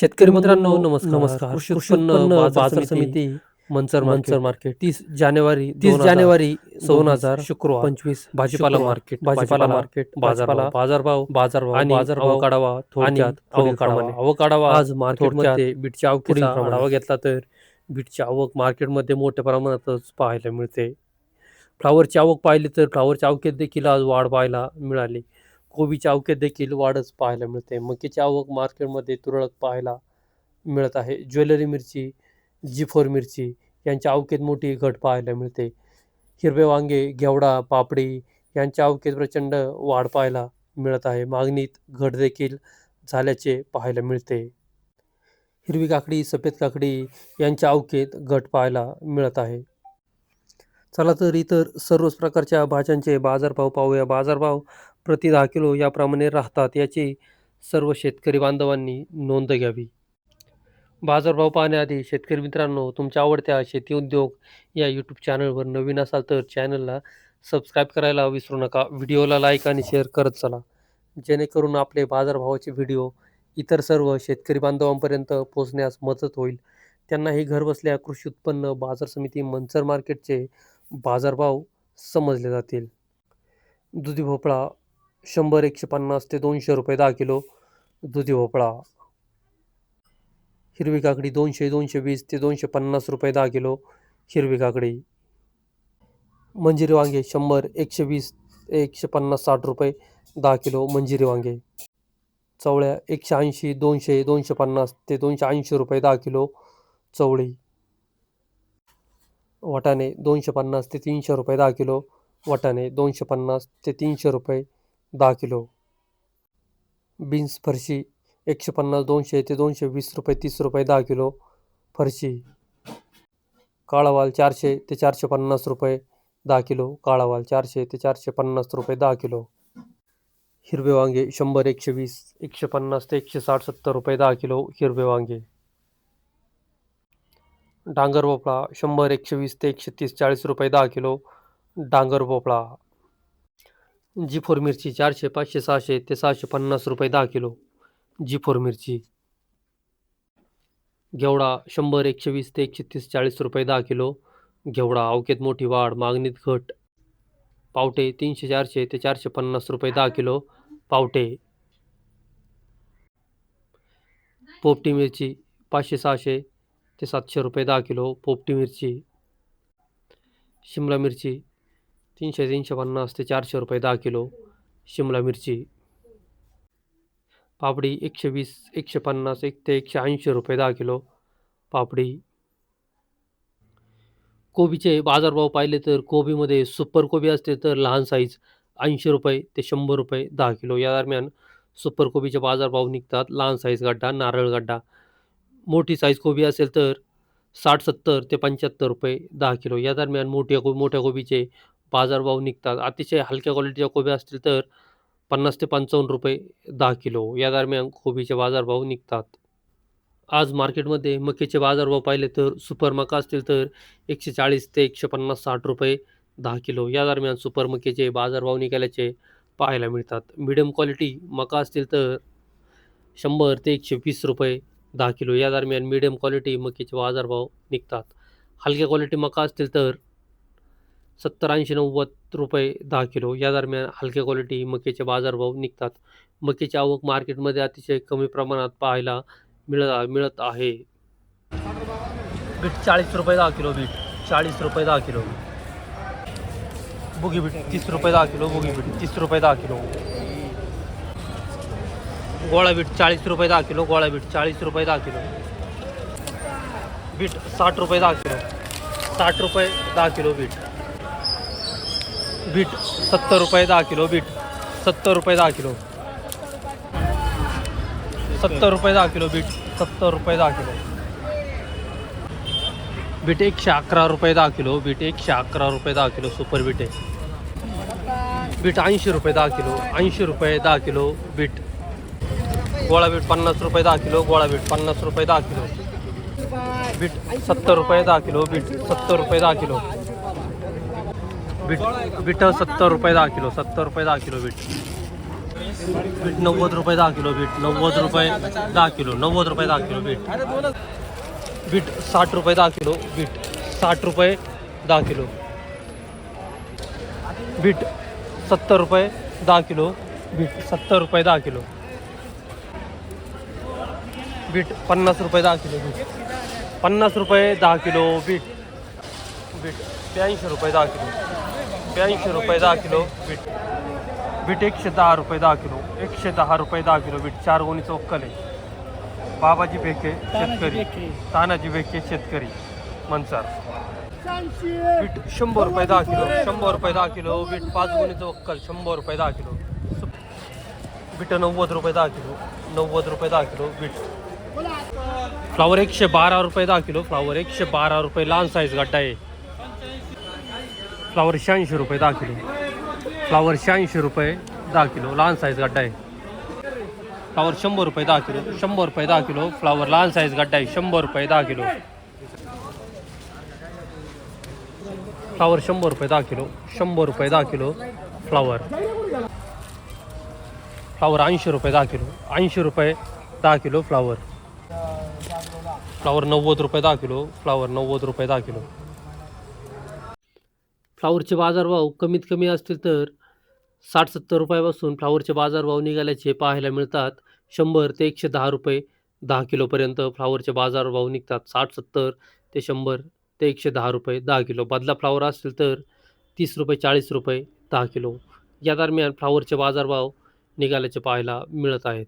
शेतकरी मित्रांनो नमस्कार. नमस्कार. कृषी उत्पन्न बाजार समिती मंचर मंचर मार्केट. तीस जानेवारी तीस जानेवारी दोन हजार शुक्रवार. पंचवीस भाजीपाला मार्केट भाजीपाला मार्केट बाजारभाव बाजारभाव बाजारभाव आणि बाजारभाव काढावा थोडक्यात अवकाढावा. अवकाढावा आज मार्केटमध्ये बीटची आवकीचा आढावा घेतला तर बीटची आवक मार्केटमध्ये मोठ्या प्रमाणातच पाहायला मिळते. फ्लावरची आवक पाहिली तर फ्लावरच्या आवकेत देखील आज वाढ पाहायला मिळाली. कोबीच्या अवकेत देखील वाढच पाहायला मिळते. मकीची आवक मार्केटमध्ये तुरळक पाहायला मिळत आहे. ज्वेलरी मिरची जी फोर मिरची यांच्या आवकेत मोठी घट पाहायला मिळते. हिरवे वांगे घेवडा पापडी यांच्या अवकेत प्रचंड वाढ पाहायला मिळत आहे. मागणीत घट देखील झाल्याचे पाहायला मिळते. हिरवी काकडी सफेद काकडी यांच्या अवकेत घट पाहायला मिळत आहे. चला तर इतर सर्वच प्रकारच्या भाज्यांचे बाजारभाव पाहूया. बाजारभाव प्रति दहा किलो याप्रमाणे राहतात याची सर्व शेतकरी बांधवांनी नोंद घ्यावी. बाजारभाव पाहण्याआधी शेतकरी मित्रांनो तुमच्या आवडत्या शेती उद्योग या यूट्यूब चॅनलवर नवीन असाल तर चॅनलला सबस्क्राईब करायला विसरू नका. व्हिडिओला लाईक आणि शेअर करत चला. जेणेकरून आपले बाजारभावाचे व्हिडिओ इतर सर्व शेतकरी बांधवांपर्यंत पोहोचण्यास मदत होईल. त्यांनाही घरबसल्या कृषी उत्पन्न बाजार समिती मंचर मार्केटचे बाजारभाव समजले जातील. दुधी भोपळा शंभर एकशे पन्नास ते दोनशे रुपये दहा किलो दुधी भोपळा. हिरवी काकडी दोनशे दोनशे वीस ते दोनशे पन्नास रुपये दहा किलो हिरवी काकडी. मंजिरी वांगे शंभर एकशे वीस एकशे पन्नास साठ रुपये दहा किलो मंजिरी वांगे. चवळ्या एकशे ऐंशी दोनशे दोनशे पन्नास ते दोनशे ऐंशी रुपये दहा किलो चवळी. वाटाणे दोनशे पन्नास ते तीनशे रुपये दहा किलो वाटाणे दोनशे पन्नास ते तीनशे रुपये दहा किलो. बीन्स फरशी एकशे पन्नास दोनशे ते दोनशे वीस रुपये तीस रुपये दहा किलो फरशी. काळावाल चारशे ते चारशे पन्नास रुपये दहा किलो. काळावाल चारशे ते चारशे पन्नास रुपये दहा किलो. हिरवे वांगे शंभर एकशे वीस एकशे पन्नास ते एकशे साठ सत्तर रुपये दहा किलो हिरवे वांगे. डांगर भोपळा शंभर एकशे वीस ते एकशे तीस चाळीस रुपये दहा किलो डांगर भोपळा. जी फोर मिरची चारशे पाचशे सहाशे ते सहाशे पन्नास रुपये दहा किलो. जी फोर मिरची. घेवडा शंभर एकशे वीस ते एकशे तीस चाळीस रुपये दहा किलो. घेवडा अवकेत मोठी वाढ मागणीत घट. पावटे तीनशे चारशे ते चारशे पन्नास रुपये दहा किलो. पावटे. पोपटी मिरची पाचशे सहाशे ते सातशे रुपये दहा किलो. पोपटी मिरची. शिमला मिरची तीनशे तीनशे पन्नास ते चारशे रुपये दहा किलो शिमला मिरची. पापडी एकशे वीस एकशे पन्नास एक ते एकशे ऐंशी रुपये दहा किलो पापडी. कोबीचे बाजारभाव पाहिले तर कोबीमध्ये सुपर कोबी असते तर लहान साईज ऐंशी रुपये ते शंभर रुपये दहा किलो. या दरम्यान सुपर कोबीचे बाजारभाव निघतात. लहान साईज गड्डा नारळ गड्डा. मोठी साईज कोबी असेल तर साठ सत्तर ते पंच्याहत्तर रुपये दहा किलो. या दरम्यान मोठ्या को मोठ्या कोबीचे बाजारभाव निघतात. अतिशय हलक्या क्वालिटीच्या कोबी असतील तर पन्नास ते पंचावन्न रुपये दहा किलो. या दरम्यान कोबीचे बाजारभाव निघतात. आज मार्केटमध्ये मक्याचे बाजारभाव पाहिले तर सुपर मका असतील तर एकशे चाळीस ते एकशे पन्नास साठ रुपये दहा किलो. या दरम्यान सुपर मक्याचे बाजारभाव निघाल्याचे पाहायला मिळतात. मिडियम क्वालिटी मका असतील तर शंभर ते एकशे वीस रुपये दहा किलो. या दरम्यान मिडियम क्वालिटी मक्याचे बाजारभाव निघतात. हलक्या क्वालिटी मका असतील तर सत्तर ऐंशी नव्वद रुपये दहा किलो. या दरम्यान हलक्या क्वालिटी मक्याचे बाजारभाव निघतात. मकेची आवक मार्केटमध्ये अतिशय कमी प्रमाणात पाहायला मिळत मिळत आहे. बीट चाळीस रुपये दहा किलो बीट. चाळीस रुपये दहा किलो बुगी बीट तीस रुपये दहा किलो बुगी बीट तीस रुपये दहा किलो. गोळा बीट चाळीस रुपये दहा किलो गोळा बीट चाळीस रुपये दहा किलो. बीट साठ रुपये दहा किलो. साठ रुपये दहा किलो बीट. बीट सत्तर रुपये दहा किलो बीट सत्तर रुपये दहा किलो सत्तर रुपये दहा किलो बीट सत्तर रुपये दहा किलो बीट एकशे अकरा रुपये दहा किलो बीट एकशे अकरा रुपये दहा किलो सुपर बीट आहे बीट ऐंशी रुपये दहा किलो ऐंशी रुपये दहा किलो बीट गोळा बीट पन्नास रुपये दहा किलो गोळा बीट पन्नास रुपये दहा किलो बीट सत्तर रुपये दहा किलो बीट सत्तर रुपये दहा किलो बीट बीट सत्तर रुपये दहा किलो सत्तर रुपये दहा किलो बीट बीट नव्वद रुपये दहा किलो बीट नव्वद रुपये दहा किलो नव्वद रुपये दहा किलो बीट बीट साठ रुपये दहा किलो बीट साठ रुपये दहा किलो बीट सत्तर रुपये दहा किलो बीट सत्तर रुपये दहा किलो बीट पन्नास रुपये दहा किलो बीट पन्नास रुपये दहा किलो बीट बीट ब्याऐंशी रुपये दहा किलो ब्याऐंशी रुपये दहा किलो बीट बीट एकशे दहा रुपये दहा किलो एकशे दहा रुपये दहा किलो बीट चार गोणी ओक्कल आहे बाबाजी बेके शेतकरी. तानाजी बेके शेतकरी. मनसार. बीट शंभर रुपये दहा किलो शंभर रुपये दहा किलो बीट पाच गुणीचं वक्कल शंभर रुपये दहा किलो. बीट नव्वद रुपये दहा किलो नव्वद रुपये दहा किलो बीट फ्लावर एकशे बारा रुपये दहा किलो फ्लावर एकशे बारा रुपये लहान साईज गड्डा आहे. फ्लावर शहाऐंशी रुपये दहा किलो फ्लावर शहाऐंशी रुपये दहा किलो लहान साईज गड्डा आहे फ्लावर शंभर रुपये दहा किलो शंभर रुपये दहा किलो फ्लावर लहान साईज गड्डा आहे शंभर रुपये दहा किलो फ्लावर शंभर रुपये दहा किलो शंभर रुपये दहा किलो फ्लावर फ्लावर ऐंशी रुपये दहा किलो ऐंशी रुपये दहा किलो फ्लावर फ्लावर नव्वद रुपये दहा किलो फ्लावर नव्वद रुपये दहा किलो फ्लावरचे बाजारभाव कमीत कमी असतील तर साठ सत्तर रुपयापासून फ्लावरचे बाजारभाव निघाल्याचे पाहायला मिळतात. शंभर ते एकशे दहा रुपये दहा किलोपर्यंत फ्लावरचे बाजारभाव निघतात. साठ सत्तर ते शंभर ते एकशे दहा रुपये दहा किलो. बदला फ्लावर असतील तर तीस रुपये चाळीस रुपये दहा किलो. या दरम्यान फ्लावरचे बाजारभाव निघाल्याचे पाहायला मिळत आहेत.